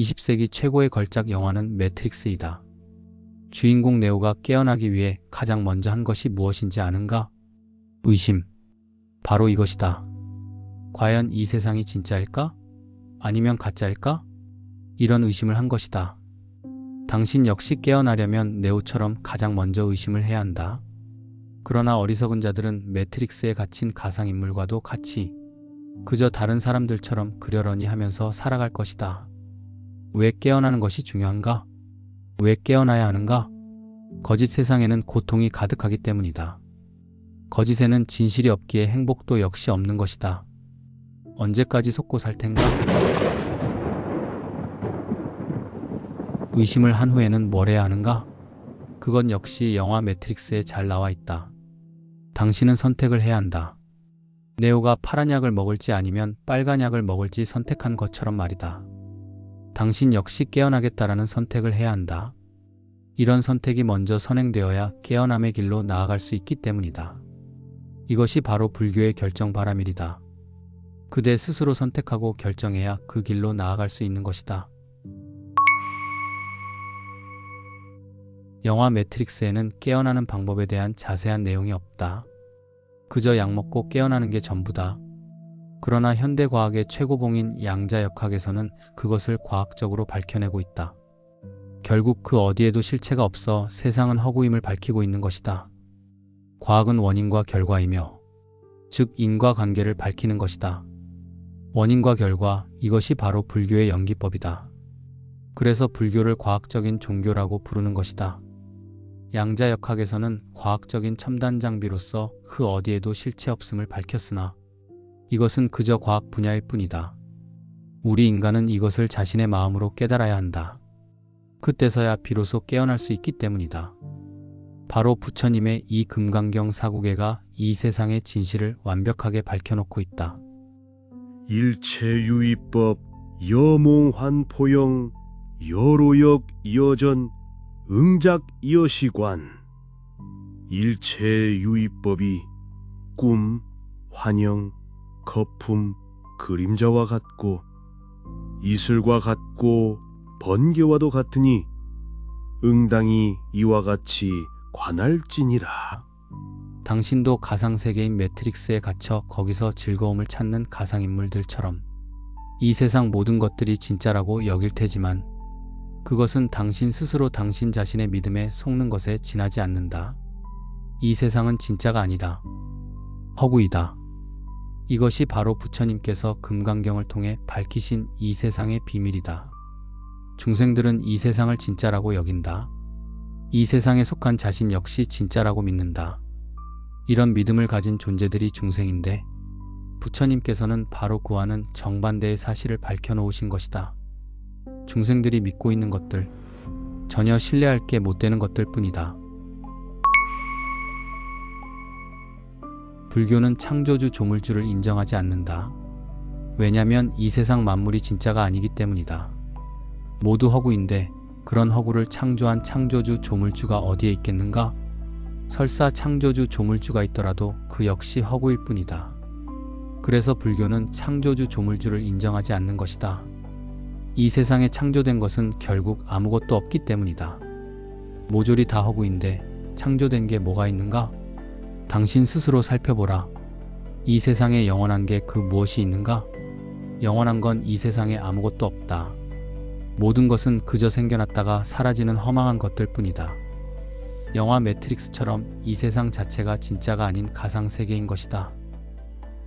20세기 최고의 걸작 영화는 매트릭스이다. 주인공 네오가 깨어나기 위해 가장 먼저 한 것이 무엇인지 아는가? 의심. 바로 이것이다. 과연 이 세상이 진짜일까? 아니면 가짜일까? 이런 의심을 한 것이다. 당신 역시 깨어나려면 네오처럼 가장 먼저 의심을 해야 한다. 그러나 어리석은 자들은 매트릭스에 갇힌 가상인물과도 같이 그저 다른 사람들처럼 그려러니 하면서 살아갈 것이다. 왜 깨어나는 것이 중요한가? 왜 깨어나야 하는가? 거짓 세상에는 고통이 가득하기 때문이다. 거짓에는 진실이 없기에 행복도 역시 없는 것이다. 언제까지 속고 살 텐가? 의심을 한 후에는 뭘 해야 하는가? 그건 역시 영화 매트릭스에 잘 나와 있다. 당신은 선택을 해야 한다. 네오가 파란 약을 먹을지 아니면 빨간 약을 먹을지 선택한 것처럼 말이다. 당신 역시 깨어나겠다라는 선택을 해야 한다. 이런 선택이 먼저 선행되어야 깨어남의 길로 나아갈 수 있기 때문이다. 이것이 바로 불교의 결정 바람일이다. 그대 스스로 선택하고 결정해야 그 길로 나아갈 수 있는 것이다. 영화 매트릭스에는 깨어나는 방법에 대한 자세한 내용이 없다. 그저 약 먹고 깨어나는 게 전부다. 그러나 현대 과학의 최고봉인 양자역학에서는 그것을 과학적으로 밝혀내고 있다. 결국 그 어디에도 실체가 없어 세상은 허구임을 밝히고 있는 것이다. 과학은 원인과 결과이며, 즉 인과 관계를 밝히는 것이다. 원인과 결과, 이것이 바로 불교의 연기법이다. 그래서 불교를 과학적인 종교라고 부르는 것이다. 양자역학에서는 과학적인 첨단 장비로서 그 어디에도 실체 없음을 밝혔으나 이것은 그저 과학 분야일 뿐이다. 우리 인간은 이것을 자신의 마음으로 깨달아야 한다. 그때서야 비로소 깨어날 수 있기 때문이다. 바로 부처님의 이 금강경 사구계가 이 세상의 진실을 완벽하게 밝혀놓고 있다. 일체유의법 여몽환포영 여로역 여전 응작 여시관 일체유의법이 꿈, 환영, 거품, 그림자와 같고 이슬과 같고 번개와도 같으니 응당이 이와 같이 관할지니라. 당신도 가상세계인 매트릭스에 갇혀 거기서 즐거움을 찾는 가상인물들처럼 이 세상 모든 것들이 진짜라고 여길 테지만 그것은 당신 스스로 당신 자신의 믿음에 속는 것에 지나지 않는다. 이 세상은 진짜가 아니다. 허구이다. 이것이 바로 부처님께서 금강경을 통해 밝히신 이 세상의 비밀이다. 중생들은 이 세상을 진짜라고 여긴다. 이 세상에 속한 자신 역시 진짜라고 믿는다. 이런 믿음을 가진 존재들이 중생인데 부처님께서는 바로 그와는 정반대의 사실을 밝혀놓으신 것이다. 중생들이 믿고 있는 것들, 전혀 신뢰할 게 못 되는 것들 뿐이다. 불교는 창조주 조물주를 인정하지 않는다. 왜냐면 이 세상 만물이 진짜가 아니기 때문이다. 모두 허구인데 그런 허구를 창조한 창조주 조물주가 어디에 있겠는가? 설사 창조주 조물주가 있더라도 그 역시 허구일 뿐이다. 그래서 불교는 창조주 조물주를 인정하지 않는 것이다. 이 세상에 창조된 것은 결국 아무것도 없기 때문이다. 모조리 다 허구인데 창조된 게 뭐가 있는가? 당신 스스로 살펴보라. 이 세상에 영원한 게 그 무엇이 있는가? 영원한 건 이 세상에 아무것도 없다. 모든 것은 그저 생겨났다가 사라지는 허망한 것들 뿐이다. 영화 매트릭스처럼 이 세상 자체가 진짜가 아닌 가상세계인 것이다.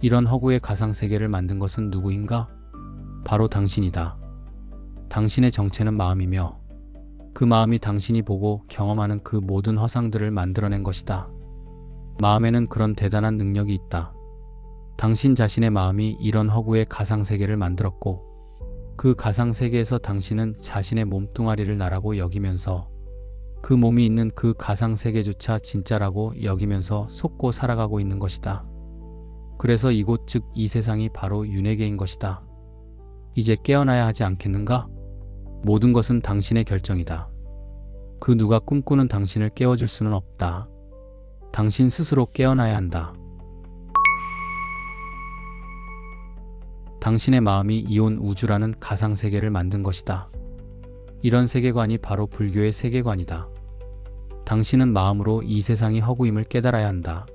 이런 허구의 가상세계를 만든 것은 누구인가? 바로 당신이다. 당신의 정체는 마음이며 그 마음이 당신이 보고 경험하는 그 모든 허상들을 만들어낸 것이다. 마음에는 그런 대단한 능력이 있다. 당신 자신의 마음이 이런 허구의 가상세계를 만들었고 그 가상세계에서 당신은 자신의 몸뚱아리를 나라고 여기면서 그 몸이 있는 그 가상세계조차 진짜라고 여기면서 속고 살아가고 있는 것이다. 그래서 이곳 즉 이 세상이 바로 윤회계인 것이다. 이제 깨어나야 하지 않겠는가? 모든 것은 당신의 결정이다. 그 누가 꿈꾸는 당신을 깨워줄 수는 없다. 당신 스스로 깨어나야 한다. 당신의 마음이 이온 우주라는 가상세계를 만든 것이다. 이런 세계관이 바로 불교의 세계관이다. 당신은 마음으로 이 세상이 허구임을 깨달아야 한다.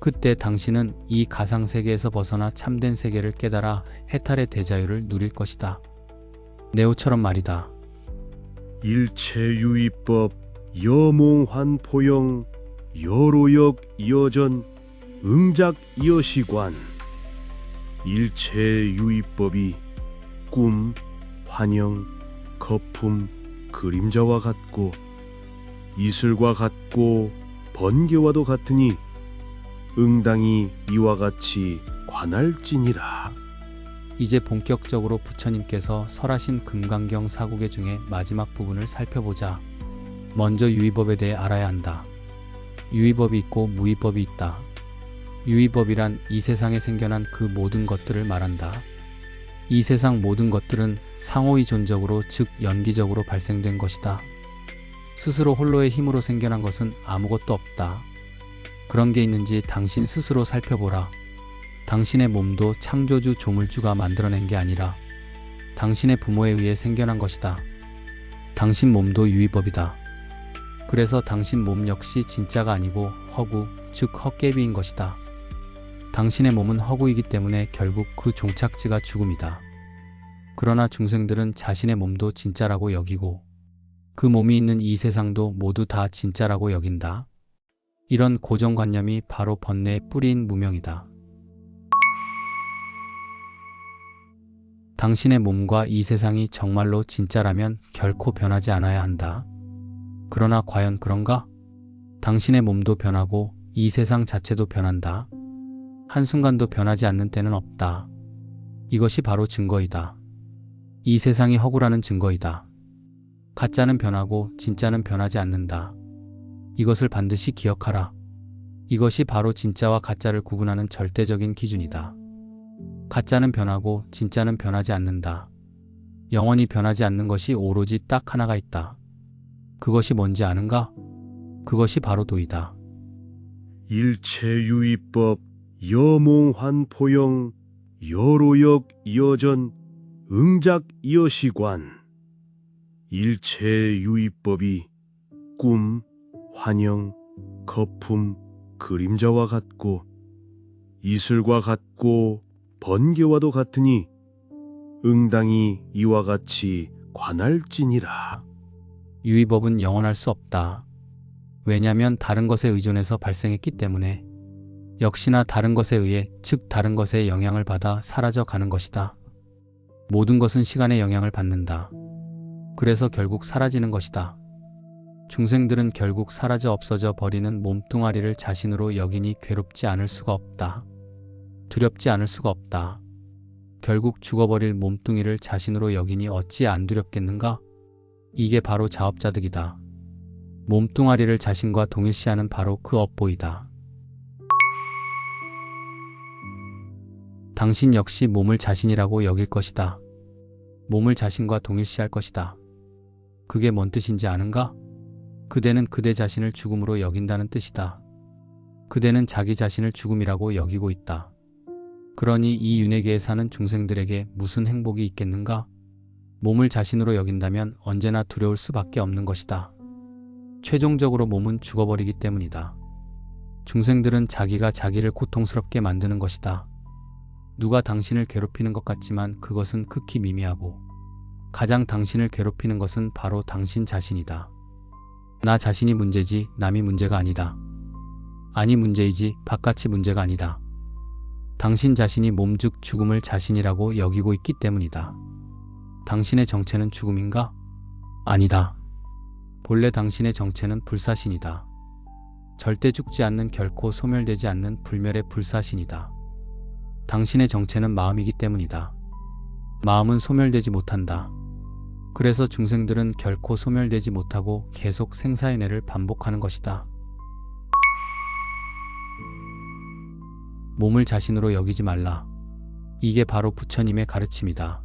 그때 당신은 이 가상 세계에서 벗어나 참된 세계를 깨달아 해탈의 대자유를 누릴 것이다. 네오처럼 말이다. 일체유의법 여몽환포영 여로역 여전 응작 여시관 일체 유의법이 꿈, 환영, 거품, 그림자와 같고 이슬과 같고 번개와도 같으니 응당이 이와 같이 관할지니라. 이제 본격적으로 부처님께서 설하신 금강경 사국의 중에 마지막 부분을 살펴보자. 먼저 유의법에 대해 알아야 한다. 유의법이 있고 무의법이 있다. 유의법이란 이 세상에 생겨난 그 모든 것들을 말한다. 이 세상 모든 것들은 상호이존적으로 즉 연기적으로 발생된 것이다. 스스로 홀로의 힘으로 생겨난 것은 아무것도 없다. 그런 게 있는지 당신 스스로 살펴보라. 당신의 몸도 창조주 조물주가 만들어낸 게 아니라 당신의 부모에 의해 생겨난 것이다. 당신 몸도 유의법이다. 그래서 당신 몸 역시 진짜가 아니고 허구, 즉 헛개비인 것이다. 당신의 몸은 허구이기 때문에 결국 그 종착지가 죽음이다. 그러나 중생들은 자신의 몸도 진짜라고 여기고 그 몸이 있는 이 세상도 모두 다 진짜라고 여긴다. 이런 고정관념이 바로 번뇌의 뿌리인 무명이다. 당신의 몸과 이 세상이 정말로 진짜라면 결코 변하지 않아야 한다. 그러나 과연 그런가? 당신의 몸도 변하고 이 세상 자체도 변한다. 한순간도 변하지 않는 때는 없다. 이것이 바로 증거이다. 이 세상이 허구라는 증거이다. 가짜는 변하고 진짜는 변하지 않는다. 이것을 반드시 기억하라. 이것이 바로 진짜와 가짜를 구분하는 절대적인 기준이다. 가짜는 변하고 진짜는 변하지 않는다. 영원히 변하지 않는 것이 오로지 딱 하나가 있다. 그것이 뭔지 아는가? 그것이 바로 도이다. 일체유의법 여몽환포영 여로역 여전 응작 여시관 일체유의법이 꿈, 환영, 거품, 그림자와 같고 이슬과 같고 번개와도 같으니 응당이 이와 같이 관할지니라. 유의법은 영원할 수 없다. 왜냐하면 다른 것에 의존해서 발생했기 때문에 역시나 다른 것에 의해 즉 다른 것의 영향을 받아 사라져 가는 것이다. 모든 것은 시간의 영향을 받는다. 그래서 결국 사라지는 것이다. 중생들은 결국 사라져 없어져 버리는 몸뚱아리를 자신으로 여기니 괴롭지 않을 수가 없다. 두렵지 않을 수가 없다. 결국 죽어버릴 몸뚱이를 자신으로 여기니 어찌 안 두렵겠는가? 이게 바로 자업자득이다. 몸뚱아리를 자신과 동일시하는 바로 그 업보이다. 당신 역시 몸을 자신이라고 여길 것이다. 몸을 자신과 동일시할 것이다. 그게 뭔 뜻인지 아는가? 그대는 그대 자신을 죽음으로 여긴다는 뜻이다. 그대는 자기 자신을 죽음이라고 여기고 있다. 그러니 이 윤회계에 사는 중생들에게 무슨 행복이 있겠는가? 몸을 자신으로 여긴다면 언제나 두려울 수밖에 없는 것이다. 최종적으로 몸은 죽어버리기 때문이다. 중생들은 자기가 자기를 고통스럽게 만드는 것이다. 누가 당신을 괴롭히는 것 같지만 그것은 극히 미미하고 가장 당신을 괴롭히는 것은 바로 당신 자신이다. 나 자신이 문제지 남이 문제가 아니다. 아니 문제이지 바깥이 문제가 아니다. 당신 자신이 몸즉 죽음을 자신이라고 여기고 있기 때문이다. 당신의 정체는 죽음인가? 아니다. 본래 당신의 정체는 불사신이다. 절대 죽지 않는 결코 소멸되지 않는 불멸의 불사신이다. 당신의 정체는 마음이기 때문이다. 마음은 소멸되지 못한다. 그래서 중생들은 결코 소멸되지 못하고 계속 생사윤회를 반복하는 것이다. 몸을 자신으로 여기지 말라. 이게 바로 부처님의 가르침이다.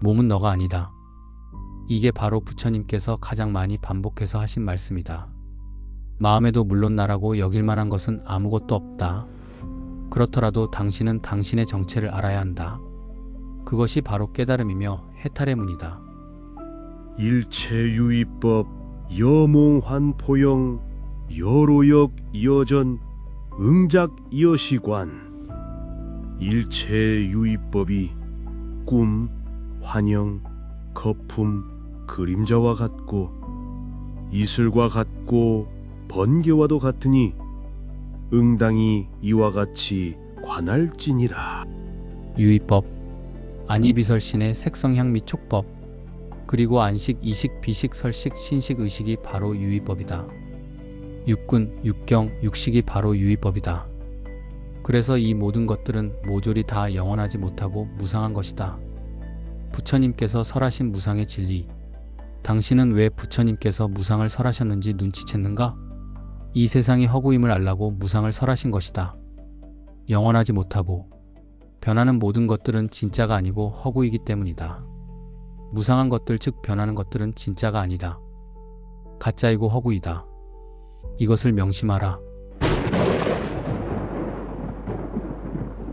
몸은 너가 아니다. 이게 바로 부처님께서 가장 많이 반복해서 하신 말씀이다. 마음에도 물론 나라고 여길 만한 것은 아무것도 없다. 그렇더라도 당신은 당신의 정체를 알아야 한다. 그것이 바로 깨달음이며 해탈의 문이다. 일체유의법 여몽환포영 여로역 여전 응작 여시관 일체유의법이 꿈, 환영, 거품, 그림자와 같고 이슬과 같고 번개와도 같으니 응당이 이와 같이 관할지니라. 유의법, 안이비설신의 색성향 및 촉법, 그리고 안식, 이식, 비식, 설식, 신식, 의식이 바로 유의법이다. 육군, 육경, 육식이 바로 유의법이다. 그래서 이 모든 것들은 모조리 다 영원하지 못하고 무상한 것이다. 부처님께서 설하신 무상의 진리. 당신은 왜 부처님께서 무상을 설하셨는지 눈치챘는가? 이 세상이 허구임을 알라고 무상을 설하신 것이다. 영원하지 못하고 변하는 모든 것들은 진짜가 아니고 허구이기 때문이다. 무상한 것들 즉 변하는 것들은 진짜가 아니다. 가짜이고 허구이다. 이것을 명심하라.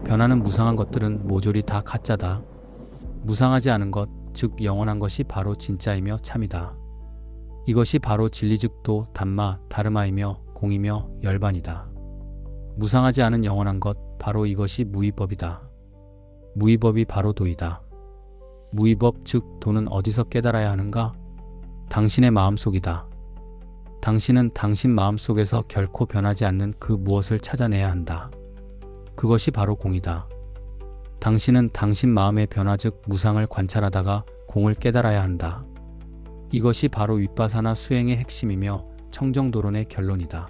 변하는 무상한 것들은 모조리 다 가짜다. 무상하지 않은 것, 즉 영원한 것이 바로 진짜이며 참이다. 이것이 바로 진리 즉도 단마, 다르마이며 공이며 열반이다. 무상하지 않은 영원한 것, 바로 이것이 무위법이다. 무위법이 바로 도이다. 무위법 즉 도는 어디서 깨달아야 하는가? 당신의 마음속이다. 당신은 당신 마음속에서 결코 변하지 않는 그 무엇을 찾아내야 한다. 그것이 바로 공이다. 당신은 당신 마음의 변화 즉 무상을 관찰하다가 공을 깨달아야 한다. 이것이 바로 윗바사나 수행의 핵심이며 청정도론의 결론이다.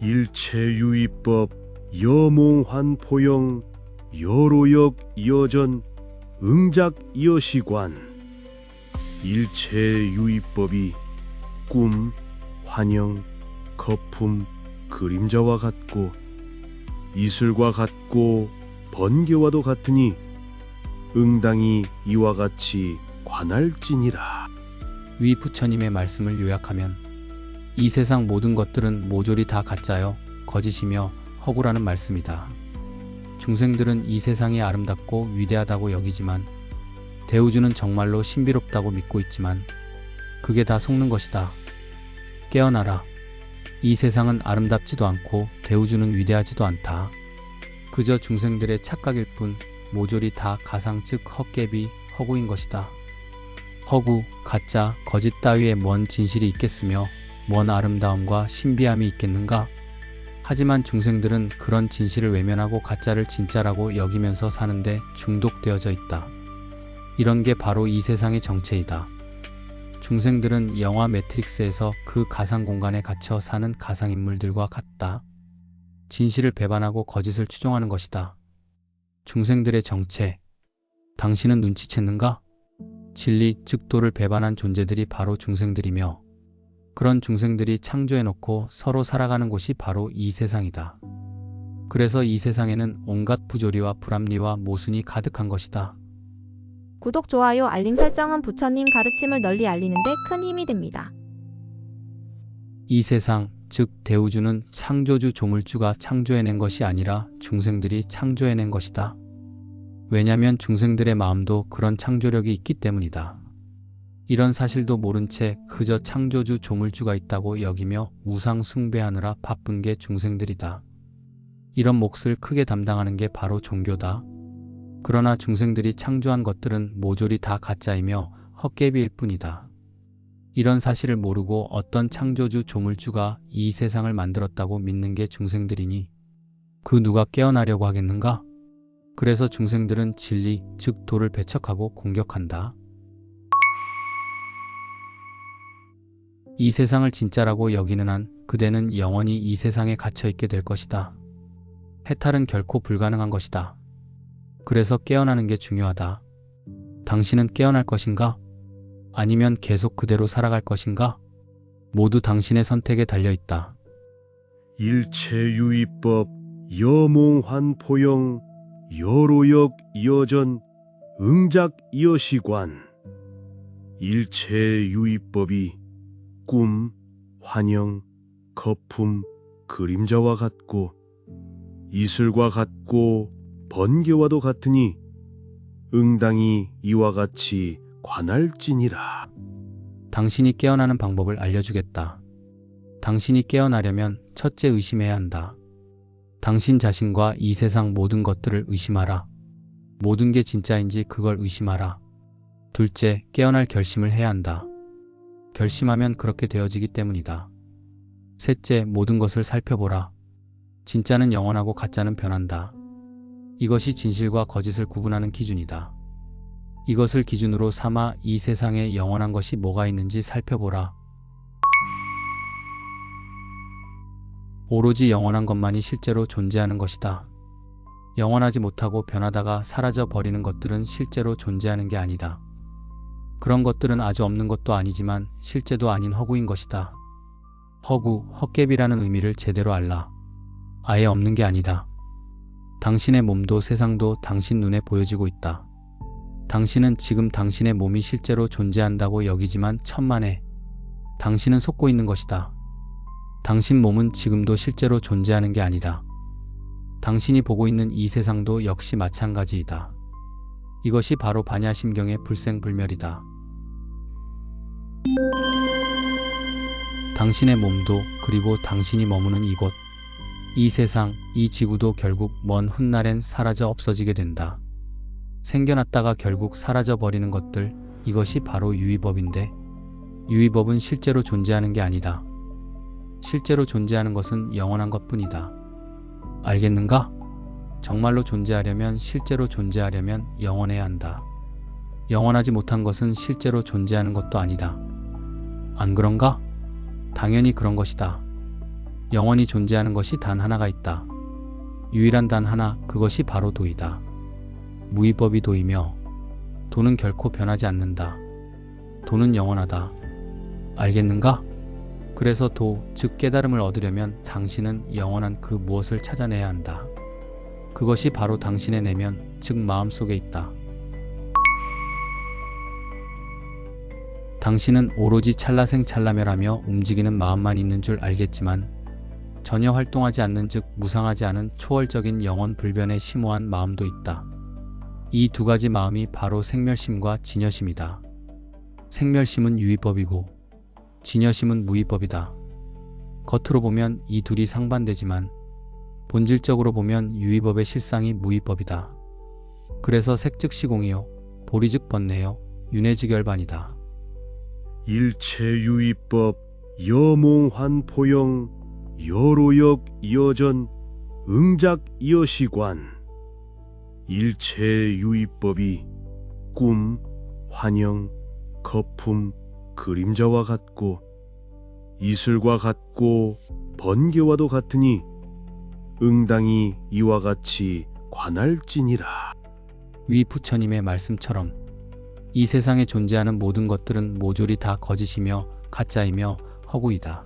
일체유의법 여몽환포영 여로역 여전 응작 여시관 일체유의법이 꿈, 환영, 거품, 그림자와 같고 이슬과 같고 번개와도 같으니 응당이 이와 같이 관할지니라. 위 부처님의 말씀을 요약하면 이 세상 모든 것들은 모조리 다 가짜여 거짓이며 허구라는 말씀이다. 중생들은 이 세상이 아름답고 위대하다고 여기지만 대우주는 정말로 신비롭다고 믿고 있지만 그게 다 속는 것이다. 깨어나라. 이 세상은 아름답지도 않고 대우주는 위대하지도 않다. 그저 중생들의 착각일 뿐 모조리 다 가상 즉 헛개비 허구인 것이다. 허구, 가짜, 거짓 따위에 뭔 진실이 있겠으며 뭔 아름다움과 신비함이 있겠는가? 하지만 중생들은 그런 진실을 외면하고 가짜를 진짜라고 여기면서 사는데 중독되어져 있다. 이런 게 바로 이 세상의 정체이다. 중생들은 영화 매트릭스에서 그 가상 공간에 갇혀 사는 가상 인물들과 같다. 진실을 배반하고 거짓을 추종하는 것이다. 중생들의 정체. 당신은 눈치챘는가? 진리, 즉 도를 배반한 존재들이 바로 중생들이며 그런 중생들이 창조해놓고 서로 살아가는 곳이 바로 이 세상이다. 그래서 이 세상에는 온갖 부조리와 불합리와 모순이 가득한 것이다. 구독, 좋아요, 알림 설정은 부처님 가르침을 널리 알리는데 큰 힘이 됩니다. 이 세상, 즉 대우주는 창조주 조물주가 창조해낸 것이 아니라 중생들이 창조해낸 것이다. 왜냐면 중생들의 마음도 그런 창조력이 있기 때문이다. 이런 사실도 모른 채 그저 창조주 조물주가 있다고 여기며 우상 숭배하느라 바쁜 게 중생들이다. 이런 몫을 크게 담당하는 게 바로 종교다. 그러나 중생들이 창조한 것들은 모조리 다 가짜이며 헛개비일 뿐이다. 이런 사실을 모르고 어떤 창조주 조물주가 이 세상을 만들었다고 믿는 게 중생들이니 그 누가 깨어나려고 하겠는가? 그래서 중생들은 진리, 즉 도를 배척하고 공격한다. 이 세상을 진짜라고 여기는 한 그대는 영원히 이 세상에 갇혀 있게 될 것이다. 해탈은 결코 불가능한 것이다. 그래서 깨어나는 게 중요하다. 당신은 깨어날 것인가? 아니면 계속 그대로 살아갈 것인가? 모두 당신의 선택에 달려 있다. 일체유의법 여몽환포영 여로역 여전 응작 여시관 일체유의법이 꿈, 환영, 거품, 그림자와 같고 이슬과 같고 번개와도 같으니 응당이 이와 같이 관할지니라. 당신이 깨어나는 방법을 알려주겠다. 당신이 깨어나려면 첫째 의심해야 한다. 당신 자신과 이 세상 모든 것들을 의심하라. 모든 게 진짜인지 그걸 의심하라. 둘째, 깨어날 결심을 해야 한다. 결심하면 그렇게 되어지기 때문이다. 셋째, 모든 것을 살펴보라. 진짜는 영원하고 가짜는 변한다. 이것이 진실과 거짓을 구분하는 기준이다. 이것을 기준으로 삼아 이 세상에 영원한 것이 뭐가 있는지 살펴보라. 오로지 영원한 것만이 실제로 존재하는 것이다. 영원하지 못하고 변하다가 사라져 버리는 것들은 실제로 존재하는 게 아니다. 그런 것들은 아주 없는 것도 아니지만 실제도 아닌 허구인 것이다. 허구, 헛개비라는 의미를 제대로 알라. 아예 없는 게 아니다. 당신의 몸도 세상도 당신 눈에 보여지고 있다. 당신은 지금 당신의 몸이 실제로 존재한다고 여기지만 천만에 당신은 속고 있는 것이다. 당신 몸은 지금도 실제로 존재하는 게 아니다. 당신이 보고 있는 이 세상도 역시 마찬가지이다. 이것이 바로 반야심경의 불생불멸이다. 당신의 몸도 그리고 당신이 머무는 이곳, 이 세상, 이 지구도 결국 먼 훗날엔 사라져 없어지게 된다. 생겨났다가 결국 사라져 버리는 것들, 이것이 바로 유의법인데, 유의법은 실제로 존재하는 게 아니다. 실제로 존재하는 것은 영원한 것 뿐이다. 알겠는가? 정말로 존재하려면 실제로 존재하려면 영원해야 한다. 영원하지 못한 것은 실제로 존재하는 것도 아니다. 안 그런가? 당연히 그런 것이다. 영원히 존재하는 것이 단 하나가 있다. 유일한 단 하나, 그것이 바로 도이다. 무위법이 도이며, 도는 결코 변하지 않는다. 도는 영원하다. 알겠는가? 그래서 도, 즉 깨달음을 얻으려면 당신은 영원한 그 무엇을 찾아내야 한다. 그것이 바로 당신의 내면, 즉 마음 속에 있다. 당신은 오로지 찰나생찰나멸하며 움직이는 마음만 있는 줄 알겠지만 전혀 활동하지 않는 즉 무상하지 않은 초월적인 영원 불변의 심오한 마음도 있다. 이 두 가지 마음이 바로 생멸심과 진여심이다. 생멸심은 유의법이고 진여심은 무의법이다. 겉으로 보면 이 둘이 상반되지만 본질적으로 보면 유의법의 실상이 무의법이다. 그래서 색즉시공이요 보리즉 번뇌요 윤회직열반이다. 일체유의법 여몽환포영 여로역 여전 응작 여시관 일체유의법이 꿈, 환영, 거품, 그림자와 같고 이슬과 같고 번개와도 같으니 응당이 이와 같이 관할지니라. 위 부처님의 말씀처럼 이 세상에 존재하는 모든 것들은 모조리 다 거짓이며 가짜이며 허구이다.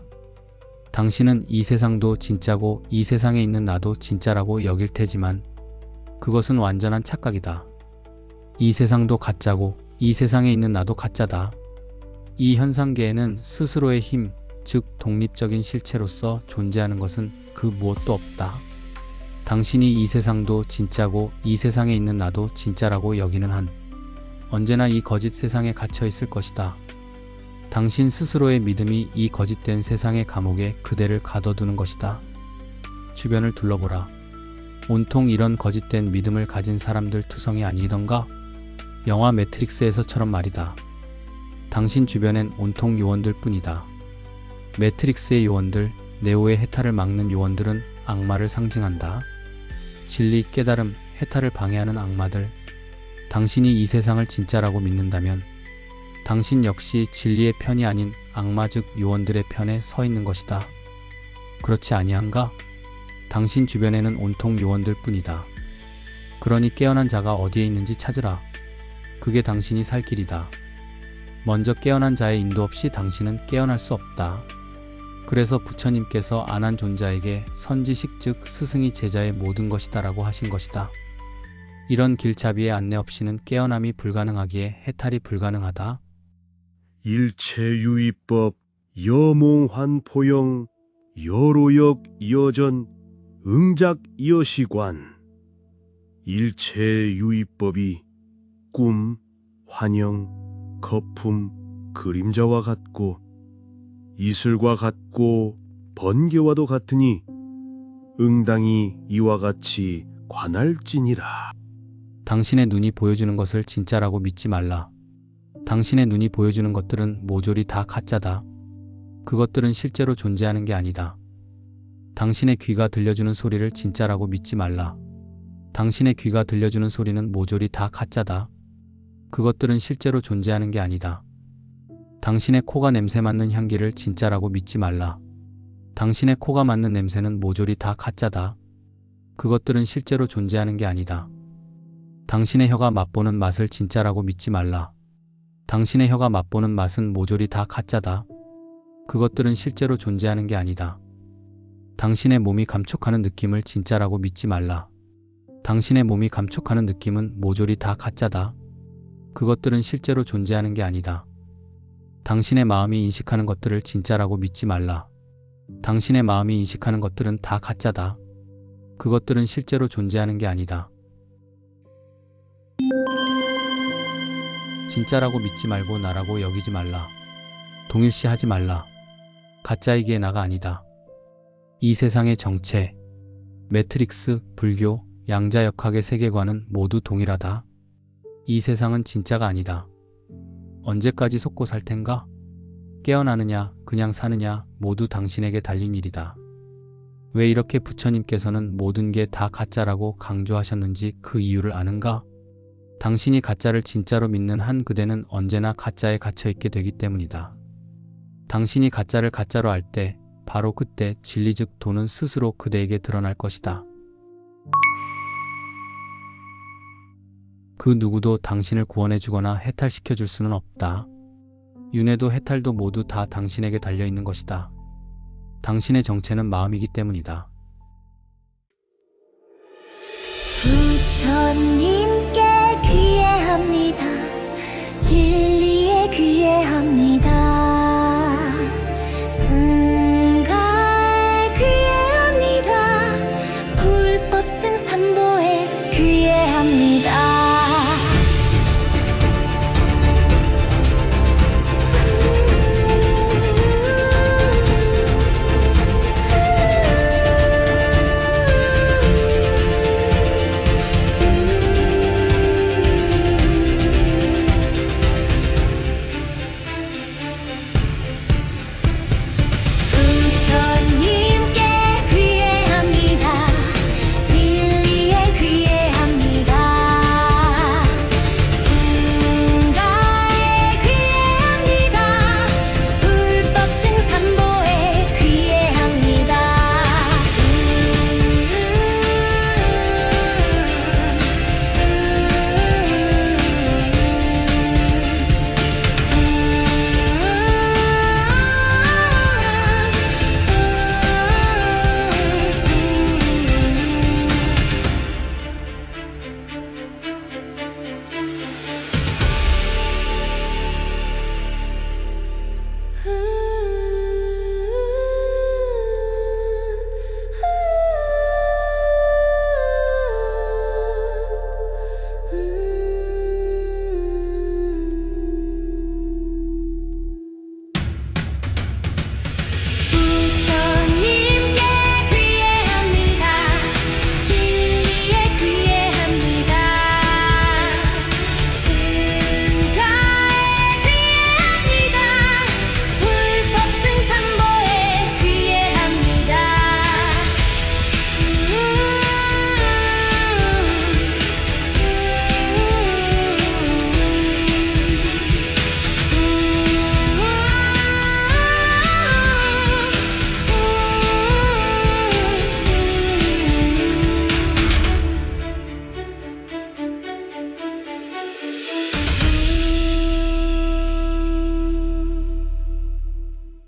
당신은 이 세상도 진짜고 이 세상에 있는 나도 진짜라고 여길 테지만 그것은 완전한 착각이다. 이 세상도 가짜고 이 세상에 있는 나도 가짜다. 이 현상계에는 스스로의 힘, 즉 독립적인 실체로서 존재하는 것은 그 무엇도 없다. 당신이 이 세상도 진짜고 이 세상에 있는 나도 진짜라고 여기는 한 언제나 이 거짓 세상에 갇혀 있을 것이다. 당신 스스로의 믿음이 이 거짓된 세상의 감옥에 그대를 가둬두는 것이다. 주변을 둘러보라. 온통 이런 거짓된 믿음을 가진 사람들 투성이 아니던가? 영화 매트릭스에서처럼 말이다. 당신 주변엔 온통 요원들 뿐이다. 매트릭스의 요원들, 네오의 해탈을 막는 요원들은 악마를 상징한다. 진리, 깨달음, 해탈을 방해하는 악마들. 당신이 이 세상을 진짜라고 믿는다면 당신 역시 진리의 편이 아닌 악마 즉 요원들의 편에 서 있는 것이다. 그렇지 아니한가? 당신 주변에는 온통 요원들 뿐이다. 그러니 깨어난 자가 어디에 있는지 찾으라. 그게 당신이 살 길이다. 먼저 깨어난 자의 인도 없이 당신은 깨어날 수 없다. 그래서 부처님께서 안한 존자에게 선지식 즉 스승이 제자의 모든 것이다라고 하신 것이다. 이런 길잡이의 안내 없이는 깨어남이 불가능하기에 해탈이 불가능하다. 일체유의법 여몽환 포영 여로역 여전 응작 여시관 일체 유의법이 꿈, 환영, 거품, 그림자와 같고 이슬과 같고 번개와도 같으니 응당이 이와 같이 관할지니라. 당신의 눈이 보여주는 것을 진짜라고 믿지 말라. 당신의 눈이 보여주는 것들은 모조리 다 가짜다. 그것들은 실제로 존재하는 게 아니다. 당신의 귀가 들려주는 소리를 진짜라고 믿지 말라. 당신의 귀가 들려주는 소리는 모조리 다 가짜다. 그것들은 실제로 존재하는 게 아니다. 당신의 코가 냄새 맡는 향기를 진짜라고 믿지 말라. 당신의 코가 맡는 냄새는 모조리 다 가짜다. 그것들은 실제로 존재하는 게 아니다. 당신의 혀가 맛보는 맛을 진짜라고 믿지 말라. 당신의 혀가 맛보는 맛은 모조리 다 가짜다. 그것들은 실제로 존재하는 게 아니다. 당신의 몸이 감촉하는 느낌을 진짜라고 믿지 말라. 당신의 몸이 감촉하는 느낌은 모조리 다 가짜다. 그것들은 실제로 존재하는 게 아니다. 당신의 마음이 인식하는 것들을 진짜라고 믿지 말라. 당신의 마음이 인식하는 것들은 다 가짜다. 그것들은 실제로 존재하는 게 아니다. 진짜라고 믿지 말고 나라고 여기지 말라. 동일시하지 말라. 가짜이기에 나가 아니다. 이 세상의 정체, 매트릭스, 불교, 양자역학의 세계관은 모두 동일하다. 이 세상은 진짜가 아니다. 언제까지 속고 살 텐가? 깨어나느냐, 그냥 사느냐, 모두 당신에게 달린 일이다. 왜 이렇게 부처님께서는 모든 게 다 가짜라고 강조하셨는지 그 이유를 아는가? 당신이 가짜를 진짜로 믿는 한 그대는 언제나 가짜에 갇혀 있게 되기 때문이다. 당신이 가짜를 가짜로 알 때, 바로 그때 진리 즉 도는 스스로 그대에게 드러날 것이다. 그 누구도 당신을 구원해주거나 해탈시켜줄 수는 없다. 윤회도 해탈도 모두 다 당신에게 달려있는 것이다. 당신의 정체는 마음이기 때문이다. 부처님께 귀해합니다. 질